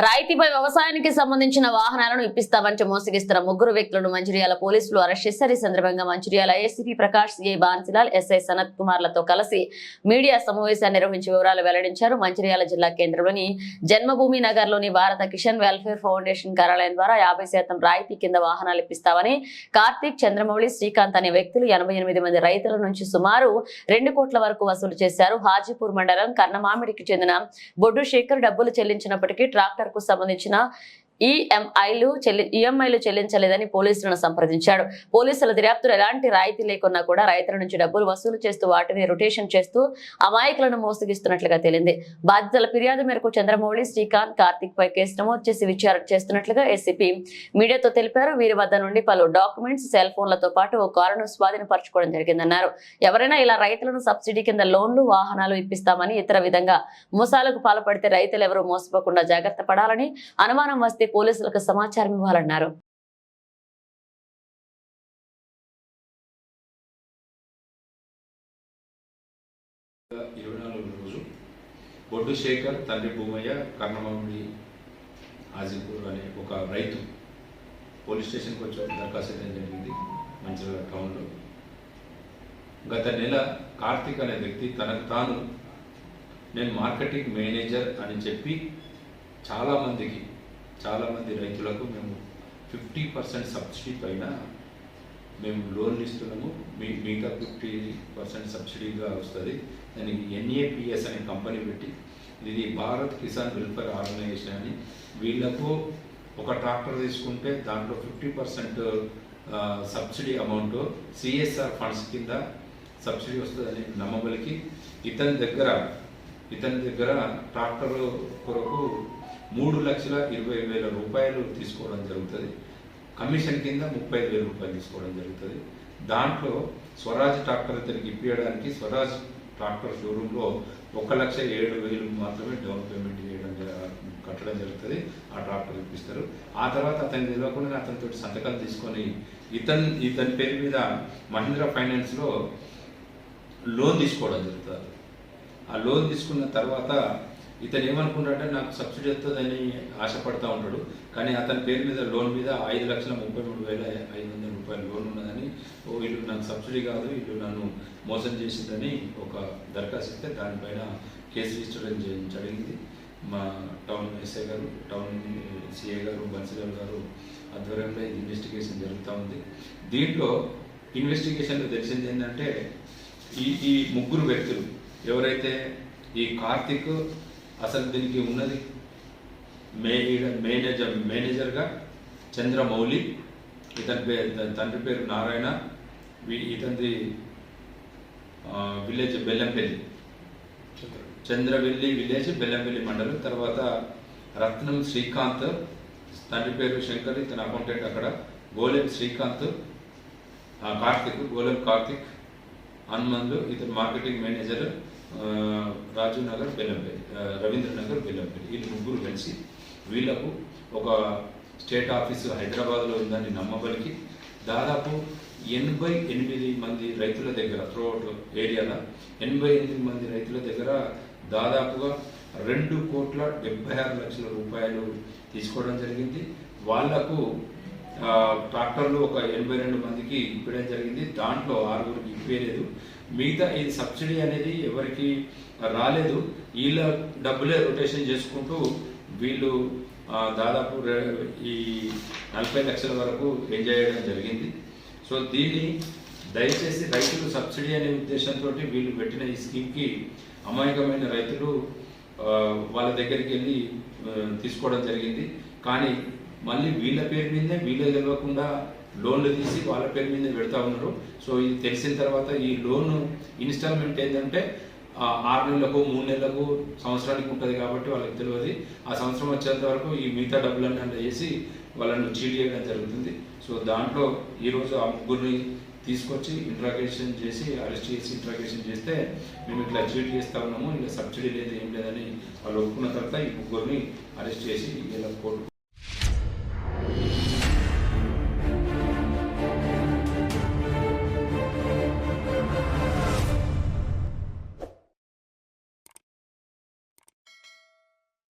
రాయితీపై వ్యవసాయానికి సంబంధించిన వాహనాలను ఇప్పిస్తామంటూ మోసగిస్తున్న ముగ్గురు వ్యక్తులను మంచిర్యాల పోలీసులు అరెస్ట్ చేశారు. ఈ సందర్భంగా Mancherial ACP Prakash A Bansilal SI Sanath కుమార్లతో కలిసి మీడియా సమావేశాన్ని నిర్వహించి వివరాలు వెల్లడించారు. మంచిర్యాల జిల్లా కేంద్రంలోని జన్మభూమి నగర్లోని భారత కిషన్ వెల్ఫేర్ ఫౌండేషన్ కార్యాలయం ద్వారా యాభై శాతం రాయితీ కింద వాహనాలు ఇప్పిస్తామని కార్తీక్ చంద్రమౌళి శ్రీకాంత్ అనే వ్యక్తులు ఎనభై ఎనిమిది మంది రైతుల నుంచి సుమారు రెండు కోట్ల వరకు వసూలు చేశారు. హాజీపూర్ మండలం కర్ణమామిడికి చెందిన బొడ్డు శేఖర్ డబ్బులు చెల్లించినప్పటికీ ట్రాక్టర్ కు సంబంధించిన ఈఎంఐలు చెల్లి ఈఎంఐలు చెల్లించలేదని పోలీసులను సంప్రదించాడు. పోలీసుల దర్యాప్తులు ఎలాంటి రాయితీ లేకున్నా కూడా రైతుల నుంచి డబ్బులు వసూలు చేస్తూ వాటిని రొటేషన్ చేస్తూ అమాయకులను మోసగిస్తున్నట్లుగా తేలింది. బాధితుల ఫిర్యాదు మేరకు చంద్రమౌళి శ్రీకాంత్ కార్తిక్ పై కేసు నమోదు చేసి విచారణ చేస్తున్నట్లుగా ఏసీపీ మీడియాతో తెలిపారు. వీరి వద్ద నుండి పలు డాక్యుమెంట్స్ సెల్ ఫోన్లతో పాటు ఓ కారును స్వాధీనపరచుకోవడం జరిగిందన్నారు. ఎవరైనా ఇలా రైతులను సబ్సిడీ కింద లోన్లు వాహనాలు ఇప్పిస్తామని ఇతర విధంగా మోసాలకు పాల్పడితే రైతులు ఎవరూ మోసపోకుండా జాగ్రత్త పడాలని అనుమానం వస్తే పోలీసులకు సమాచారం ఇవ్వాలన్నారు. ఇరవై నాలుగు రోజు బొడ్డు శేఖర్ తండ్రి భూమయ్య కర్ణమామిడి హాజీపూర్ అనే ఒక రైతు పోలీస్ స్టేషన్కి వచ్చి దరఖాస్తు చేయడం జరిగింది మంచిర్యాల టౌన్లో. గత నెల కార్తీక్ అనే వ్యక్తి తనకు తాను నేను మార్కెటింగ్ మేనేజర్ అని చెప్పి చాలామందికి చాలామంది రైతులకు మేము ఫిఫ్టీ పర్సెంట్ సబ్సిడీ పైన మేము లోన్లు ఇస్తున్నాము. మీ మిగతా ఫిఫ్టీ పర్సెంట్ సబ్సిడీగా వస్తుంది. దానికి ఎన్ఏపిఎస్ అనే కంపెనీ పెట్టి ఇది భారత్ కిసాన్ వెల్ఫేర్ ఆర్గనైజేషన్ అని వీళ్ళకు ఒక ట్రాక్టర్ తీసుకుంటే దాంట్లో fifty percent subsidy amount CSR funds కింద సబ్సిడీ వస్తుందని నమ్మబలికి ఇతని దగ్గర ఇతని దగ్గర ట్రాక్టర్ కొరకు మూడు లక్షల ఇరవై వేల రూపాయలు తీసుకోవడం జరుగుతుంది. కమిషన్ కింద ముప్పై వేల రూపాయలు తీసుకోవడం జరుగుతుంది. దాంట్లో స్వరాజ్ ట్రాక్టర్ ఇతనికి ఇప్పించడానికి స్వరాజ్ ట్రాక్టర్ షోరూంలో ఒక లక్ష ఏడు వేలు మాత్రమే డౌన్ పేమెంట్ చేయడం కట్టడం జరుగుతుంది. ఆ ట్రాక్టర్ ఇప్పిస్తారు. ఆ తర్వాత అతని తెలియకుండా అతనితో సంతకాలు తీసుకొని ఇతను ఇతని పేరు మీద మహీంద్రా ఫైనాన్స్లో లోన్ తీసుకోవడం జరుగుతుంది. ఆ లోన్ తీసుకున్న తర్వాత ఇతను ఏమనుకుంటాడంటే నాకు సబ్సిడీ వస్తుందని ఆశపడతా ఉంటాడు. కానీ అతని పేరు మీద లోన్ మీద ఐదు లక్షల ముప్పై మూడు వేల ఐదు వందల రూపాయలు లోన్ ఉన్నదని ఓ వీళ్ళు నాకు సబ్సిడీ కాదు వీళ్ళు నన్ను మోసం చేసిందని ఒక దరఖాస్తు ఇస్తే దానిపైన కేసు రిజిస్టర్ జరిగింది. మా టౌన్ ఎస్ఐ గారు టౌన్ సిఐ గారు బన్సిలాల్ గారు ఆధ్వర్యంలో ఇది ఇన్వెస్టిగేషన్ జరుగుతూ ఉంది. దీంట్లో ఇన్వెస్టిగేషన్లో తెలిసింది ఏంటంటే ఈ ఈ ముగ్గురు వ్యక్తులు ఎవరైతే ఈ కార్తిక్ అసలు దీనికి ఉన్నది ఈడ- మేనేజర్ మేనేజర్గా చంద్రమౌళి ఇతని పేరు తండ్రి పేరు నారాయణ వీ- ఇతనిది విలేజ్ బెల్లంపల్లి. చంద్రవెల్లి విలేజ్ బెల్లంపల్లి మండలం. తర్వాత రత్నం శ్రీకాంత్ తండ్రి పేరు శంకర్ ఇతను అకౌంటెంట్ అక్కడ. గోలెం శ్రీకాంత్ కార్తిక్ గోలెం కార్తిక్ హనుమంతు ఇతను మార్కెటింగ్ మేనేజర్. రాజీవ్ నగర్ బెల్లంపల్లి. రవీంద్రనగర్ రవీంద్ర నగర్ బెల్లంపల్లి. వీళ్ళు ముగ్గురు కలిసి వీళ్ళకు ఒక స్టేట్ ఆఫీసు హైదరాబాద్లో ఉందని నమ్మబలికి దాదాపు ఎనభై ఎనిమిది మంది రైతుల దగ్గర త్రూఅవుట్ ఏరియాలో ఎనభై ఎనిమిది మంది రైతుల దగ్గర దాదాపుగా రెండు కోట్ల డెబ్బై ఆరు లక్షల రూపాయలు తీసుకోవడం జరిగింది. వాళ్ళకు ట్రాక్టర్లు ఒక ఎనభై రెండు మందికి ఇప్పడం జరిగింది. దాంట్లో ఆరుగురికి ఇప్పలేదు మిగతా ఇది సబ్సిడీ అనేది ఎవరికి రాలేదు. వీళ్ళ డబ్బులే రొటేషన్ చేసుకుంటూ వీళ్ళు దాదాపు ఈ నలభై లక్షల వరకు ఎంజాయ్ చేయడం జరిగింది. సో దీన్ని దయచేసి రైతులు సబ్సిడీ అనే ఉద్దేశంతో వీళ్ళు పెట్టిన ఈ స్కీమ్కి అమాయకమైన రైతులు వాళ్ళ దగ్గరికి వెళ్ళి తీసుకోవడం జరిగింది. కానీ మళ్ళీ వీళ్ళ పేరు మీదే వీళ్ళే తెలియకుండా లోన్లు తీసి వాళ్ళ పేరు మీదే పెడతా ఉన్నారు. సో ఇది తెలిసిన తర్వాత ఈ లోన్ ఇన్స్టాల్మెంట్ ఏంటంటే ఆరు నెలలకు మూడు నెలలకు సంవత్సరానికి ఉంటుంది కాబట్టి వాళ్ళకి తెలియదు. ఆ సంవత్సరం వచ్చేంత వరకు ఈ మిగతా డబ్బులన్నీ అందులో వేసి వాళ్ళను చీట్ చేయడం జరుగుతుంది. సో దాంట్లో ఈరోజు ఆ ముగ్గురిని తీసుకొచ్చి ఇంట్రాగేషన్ చేసి అరెస్ట్ చేసి ఇంట్రాగేషన్ చేస్తే మేము ఇట్లా చీట్ చేస్తా ఉన్నాము ఇలా సబ్సిడీ లేదు ఏం లేదని వాళ్ళు ఒప్పుకున్న తర్వాత ఈ ముగ్గురిని అరెస్ట్ చేసి ఇలా కోర్టు